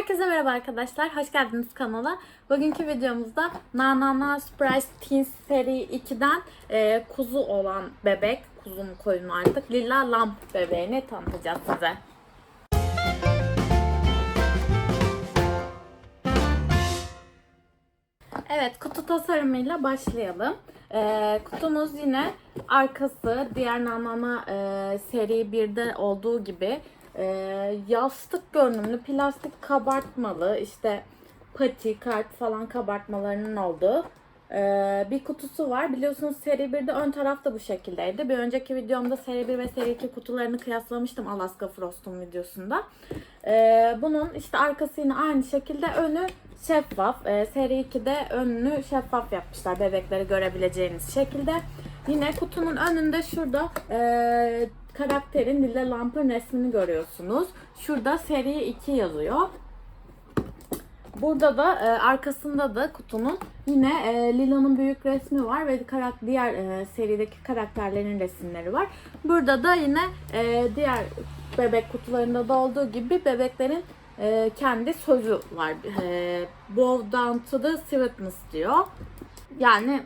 Herkese merhaba arkadaşlar. Hoş geldiniz kanala. Bugünkü videomuzda Na Na Na Surprise Teens seri 2'den e, kuzu olan bebek, kuzu mu koyun artık, Lila Lamp bebeğini tanıtacağız size. Evet, kutu tasarımıyla başlayalım. Ee, kutumuz yine arkası diğer Nanana e, seri 1'de olduğu gibi e, yastık görünümlü plastik kabartmalı işte pati, kalp falan kabartmalarının olduğu e, bir kutusu var. Biliyorsunuz seri 1'de ön taraf da bu şekildeydi. Bir önceki videomda seri 1 ve seri 2 kutularını kıyaslamıştım Alaska Frost'un videosunda. E, bunun işte arkası yine aynı şekilde önü şeffaf. E, seri 2'de önünü şeffaf yapmışlar bebekleri görebileceğiniz şekilde. Yine kutunun önünde şurada e, karakterin Lila Lamp'ın resmini görüyorsunuz. Şurada seri 2 yazıyor. Burada da e, arkasında da kutunun yine e, Lila'nın büyük resmi var ve karak diğer e, serideki karakterlerin resimleri var. Burada da yine e, diğer bebek kutularında da olduğu gibi bebeklerin e, kendi sözü var. E, Bow down to the sweetness diyor. Yani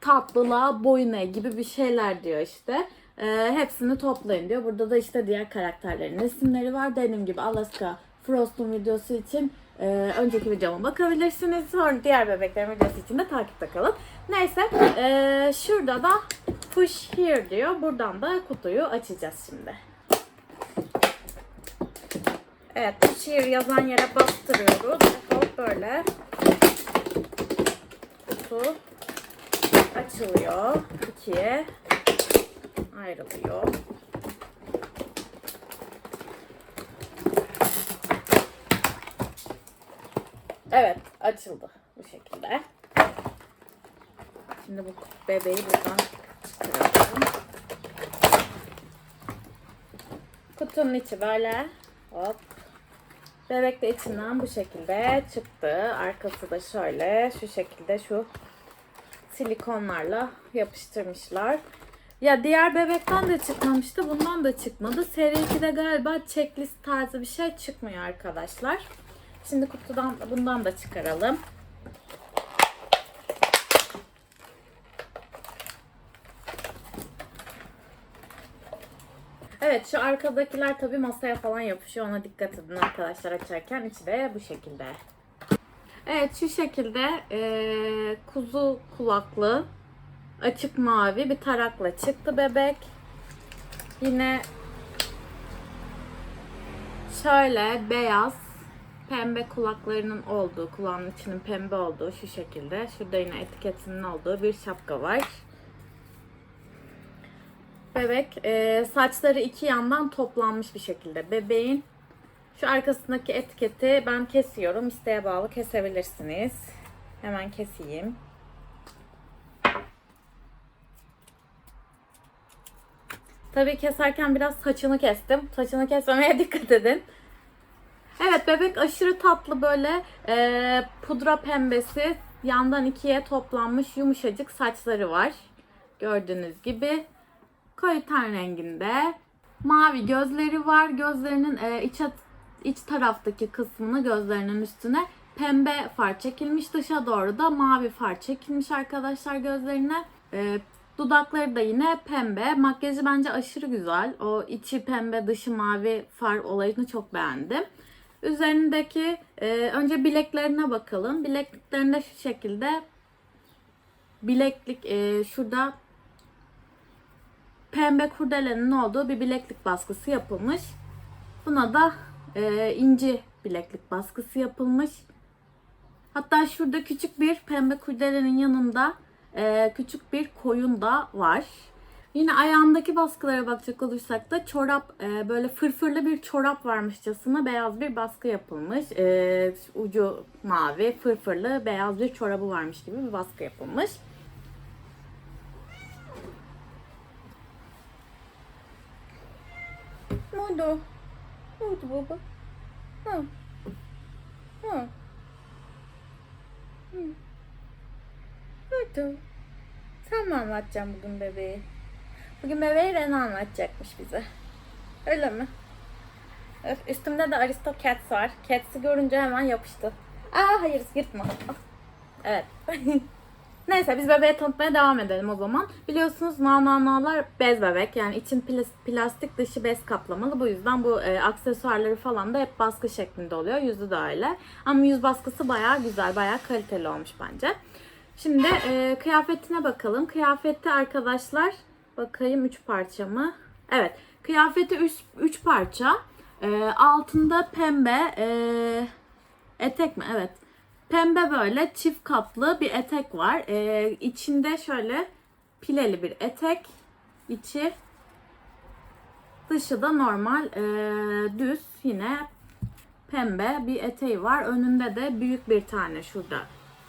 tatlılığa boyun eğ gibi bir şeyler diyor işte. E, hepsini toplayın diyor. Burada da işte diğer karakterlerin resimleri var. Dediğim gibi Alaska Frost'un videosu için e, önceki videoma bakabilirsiniz. Sonra diğer bebeklerin videosu için de takipte kalın. Neyse e, şurada da push here diyor. Buradan da kutuyu açacağız şimdi. Evet, push here yazan yere bastırıyoruz. Hop böyle kutu açılıyor. ikiye ayrılıyor. Evet açıldı bu şekilde. Şimdi bu bebeği buradan çıkaralım. Kutunun içi böyle. Hop. Bebek de içinden bu şekilde çıktı. Arkası da şöyle şu şekilde şu silikonlarla yapıştırmışlar. Ya diğer bebekten de çıkmamıştı. Bundan da çıkmadı. Seri 2'de galiba checklist tarzı bir şey çıkmıyor arkadaşlar. Şimdi kutudan bundan da çıkaralım. Evet şu arkadakiler tabi masaya falan yapışıyor. Ona dikkat edin arkadaşlar açarken. içi de bu şekilde. Evet şu şekilde eee, kuzu kulaklı açık mavi bir tarakla çıktı bebek. Yine şöyle beyaz pembe kulaklarının olduğu, kulağının içinin pembe olduğu şu şekilde. Şurada yine etiketinin olduğu bir şapka var. Bebek e, saçları iki yandan toplanmış bir şekilde. Bebeğin şu arkasındaki etiketi ben kesiyorum. İsteğe bağlı kesebilirsiniz. Hemen keseyim. Tabii keserken biraz saçını kestim. Saçını kesmemeye dikkat edin. Evet bebek aşırı tatlı böyle e, pudra pembesi yandan ikiye toplanmış yumuşacık saçları var. Gördüğünüz gibi koyu ten renginde mavi gözleri var. Gözlerinin e, iç, iç taraftaki kısmını gözlerinin üstüne pembe far çekilmiş. Dışa doğru da mavi far çekilmiş arkadaşlar gözlerine. E, dudakları da yine pembe. Makyajı bence aşırı güzel. O içi pembe dışı mavi far olayını çok beğendim. Üzerindeki e, önce bileklerine bakalım. Bilekliklerinde şu şekilde bileklik e, şurada pembe kurdelenin olduğu bir bileklik baskısı yapılmış. Buna da e, inci bileklik baskısı yapılmış. Hatta şurada küçük bir pembe kurdelenin yanında e, küçük bir koyun da var. Yine ayağındaki baskılara bakacak olursak da çorap e, böyle fırfırlı bir çorap varmışçasına beyaz bir baskı yapılmış. E, ucu mavi fırfırlı beyaz bir çorabı varmış gibi bir baskı yapılmış. Ne oldu? Ne oldu baba? Ha. Ha. Hı. Oldu? Sen mi anlatacaksın bugün bebeği? Bugün bebeği Rena anlatacakmış bize. Öyle mi? Öf, Üstümde de Aristocats var. Cats'i görünce hemen yapıştı. Aa hayır yırtma. Evet. Neyse biz bebeği tanıtmaya devam edelim o zaman. Biliyorsunuz nananalar bez bebek yani için plas- plastik dışı bez kaplamalı. Bu yüzden bu e, aksesuarları falan da hep baskı şeklinde oluyor. Yüzü de öyle. Ama yüz baskısı bayağı güzel, bayağı kaliteli olmuş bence. Şimdi e, kıyafetine bakalım. Kıyafette arkadaşlar bakayım 3 parça mı? Evet. Kıyafeti 3 parça. E, altında pembe e, etek mi? Evet. Pembe böyle çift katlı bir etek var. E, içinde şöyle pileli bir etek. içi dışı da normal e, düz yine pembe bir eteği var. Önünde de büyük bir tane şurada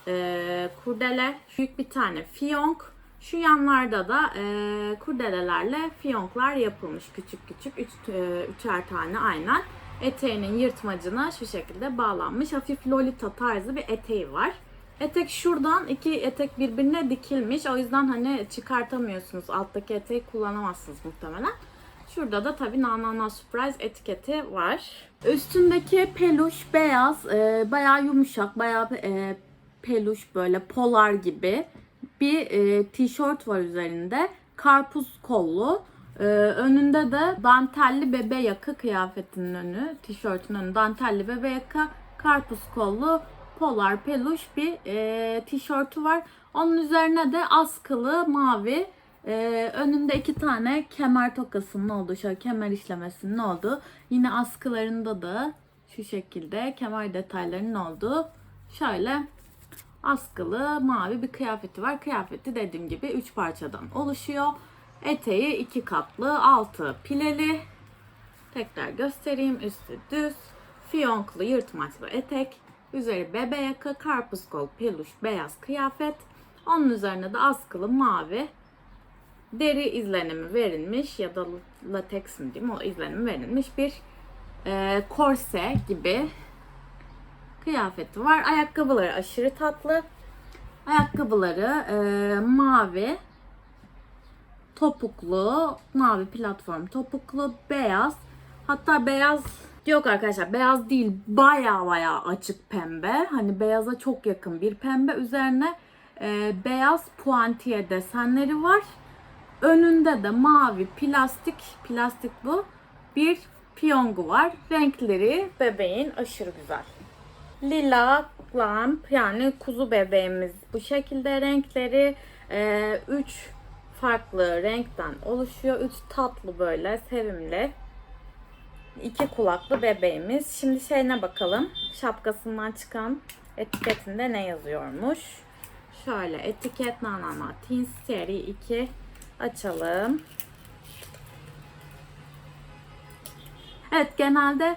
e, kurdele, büyük bir tane fiyonk. Şu yanlarda da e, kurdelelerle fiyonklar yapılmış küçük küçük. Üç, e, üçer tane aynen. Eteğinin yırtmacına şu şekilde bağlanmış. Hafif lolita tarzı bir eteği var. Etek şuradan iki etek birbirine dikilmiş. O yüzden hani çıkartamıyorsunuz. Alttaki eteği kullanamazsınız muhtemelen. Şurada da tabii Nanana Surprise etiketi var. Üstündeki peluş beyaz, e, bayağı yumuşak, bayağı e, peluş böyle polar gibi bir e, tişört var üzerinde. Karpuz kollu. E, önünde de dantelli bebe yaka kıyafetinin önü, tişörtün önü dantelli bebe yaka, karpuz kollu, polar peluş bir e, tişörtü var. Onun üzerine de askılı mavi ee, önünde iki tane kemer tokasının olduğu, şöyle kemer işlemesinin olduğu, yine askılarında da şu şekilde kemer detaylarının olduğu şöyle askılı mavi bir kıyafeti var. Kıyafeti dediğim gibi 3 parçadan oluşuyor. Eteği iki katlı, altı pileli. Tekrar göstereyim. Üstü düz, fiyonklu, yırtmaçlı etek. Üzeri bebe yaka, karpuz kol, peluş, beyaz kıyafet. Onun üzerine de askılı mavi deri izlenimi verilmiş ya da lateks mi diyeyim o izlenimi verilmiş bir e, korse gibi kıyafeti var. Ayakkabıları aşırı tatlı. Ayakkabıları e, mavi topuklu, mavi platform topuklu, beyaz. Hatta beyaz yok arkadaşlar beyaz değil baya baya açık pembe. Hani beyaza çok yakın bir pembe. Üzerine e, beyaz puantiye desenleri var. Önünde de mavi plastik, plastik bu, bir piyongu var. Renkleri bebeğin aşırı güzel. Lila lamp yani kuzu bebeğimiz bu şekilde renkleri 3 farklı renkten oluşuyor. 3 tatlı böyle sevimli. iki kulaklı bebeğimiz. Şimdi şeyine bakalım. Şapkasından çıkan etiketinde ne yazıyormuş? Şöyle etiket Nanana Teens Seri 2 açalım. Evet genelde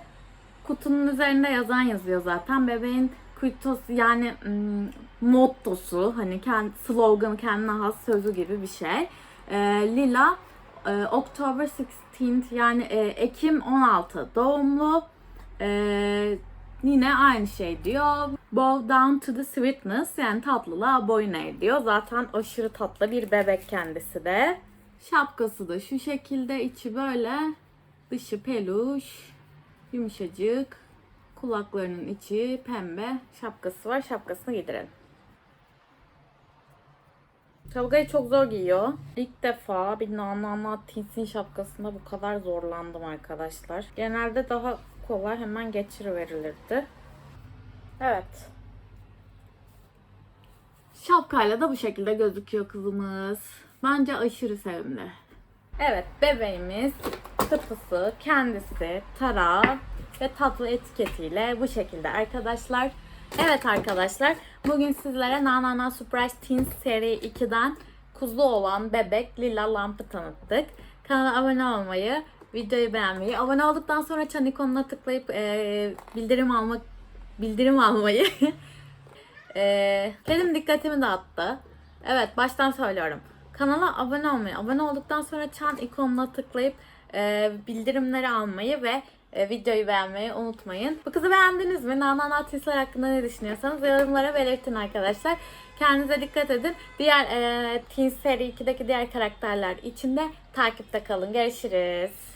kutunun üzerinde yazan yazıyor zaten. Bebeğin kuitos yani mottosu hani kendi sloganı kendine has sözü gibi bir şey. Ee, Lila e, October 16 yani e, Ekim 16 doğumlu. Ee, yine aynı şey diyor. Bow down to the sweetness yani tatlılığa boyun eğ diyor. Zaten aşırı tatlı bir bebek kendisi de. Şapkası da şu şekilde içi böyle dışı peluş yumuşacık kulaklarının içi pembe şapkası var. Şapkasını giydirelim. Tolga'yı çok zor giyiyor. İlk defa bir Nanana Tins'in şapkasında bu kadar zorlandım arkadaşlar. Genelde daha kolay hemen geçiriverilirdi. Evet. Şapkayla da bu şekilde gözüküyor kızımız. Bence aşırı sevimli. Evet bebeğimiz tıpısı, kendisi, tara ve tatlı etiketiyle bu şekilde arkadaşlar. Evet arkadaşlar bugün sizlere Nanana Surprise Teens seri 2'den kuzu olan bebek Lila Lamp'ı tanıttık. Kanala abone olmayı, videoyu beğenmeyi, abone olduktan sonra çan ikonuna tıklayıp e, bildirim almak bildirim almayı e, benim dikkatimi dağıttı. Evet baştan söylüyorum. Kanala abone olmayı, abone olduktan sonra çan ikonuna tıklayıp bildirimleri almayı ve e, videoyu beğenmeyi unutmayın. Bu kızı beğendiniz mi? Nanana Tisler hakkında ne düşünüyorsanız yorumlara belirtin arkadaşlar. Kendinize dikkat edin. Diğer e, Teen seri 2'deki diğer karakterler için de takipte kalın. Görüşürüz.